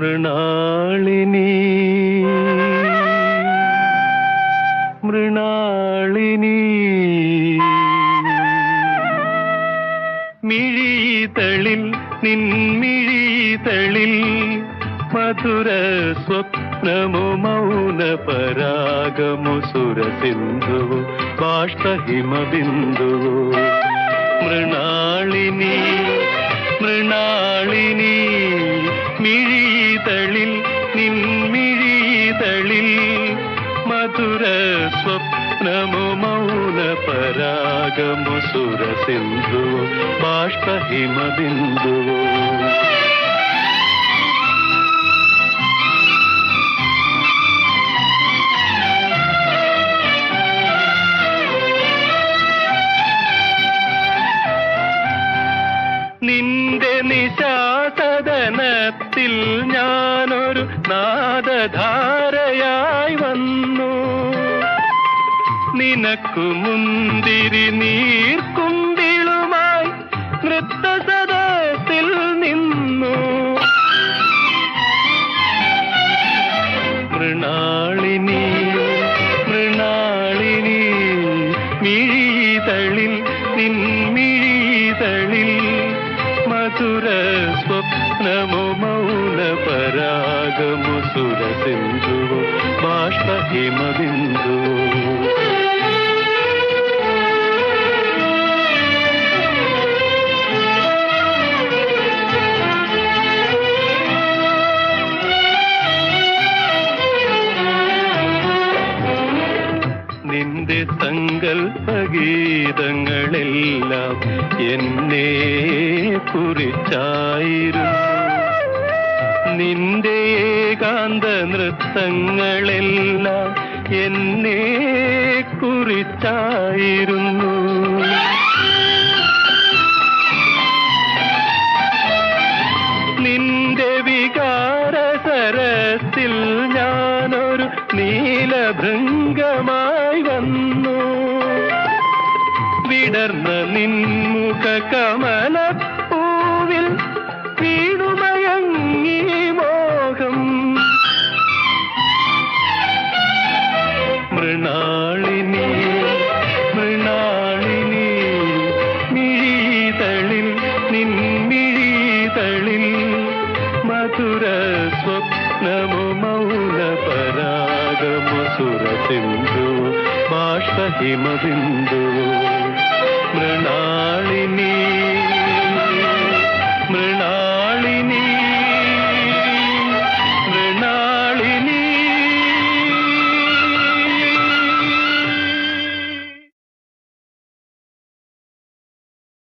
മൃണാളിനി മൃണാളിനി മിഴീതളിൽ നിൻമിഴീതളിൽ മധുര സ്വപ്നമു മൗന പരാഗമു സുരസിന്ധുവോ ബാഷ്പഹിമബിന്ദുവോ മൃണാളിനി മൃണാളിനി മിഴി മിഴിതളിൽ നിൻമിഴിതളിൽ മധുര സ്വപ്നമു മൗന പരാഗമു സുരസിന്ധു ബാഷ്പഹിമബിന്ദുവോ? നിന്റെ നിശാസദനത്തിൽ ഞാനൊരു നാദധാരയായി വന്നു. നിനക്കു മുന്തിരി നീർക്കുമ്പിളുമായി നൃത്തസദത്തിൽ നിന്നു. മൃണാളിനി മൃണാളിനി മിഴിതളിൽ നിൻമിഴിതളിൽ മധുര സ്വപ്നമു മൗന പരാഗമു സുരസിന്ധു ബാഷ്പഹിമബിന്ദു നിന്റെ സങ്കല്പഗീതങ്ങളെല്ലാം എന്നെ കുറിച്ചായിരുന്നു. നിന്റെ ഏകാന്ത നൃത്തങ്ങളെല്ലാം എന്നെ കുറിച്ചായിരുന്നു. നിന്റെ വികാര സരത്തിൽ ഞാനൊരു നീലഭൃംഗമായി വന്നു. വിടർന്ന നിൻമുഖ കമലപ്പൂവിൽ മൃണാളിനി മൃണാളിനി മിഴിതളിൽ നിൻമിഴിതളിൽ മധുര സ്വപ്നമു മൗന പരാഗമു സുരസിന്ധു ബാഷ്പഹിമബിന്ദു. മൃണാളിനി മൃണാളിനി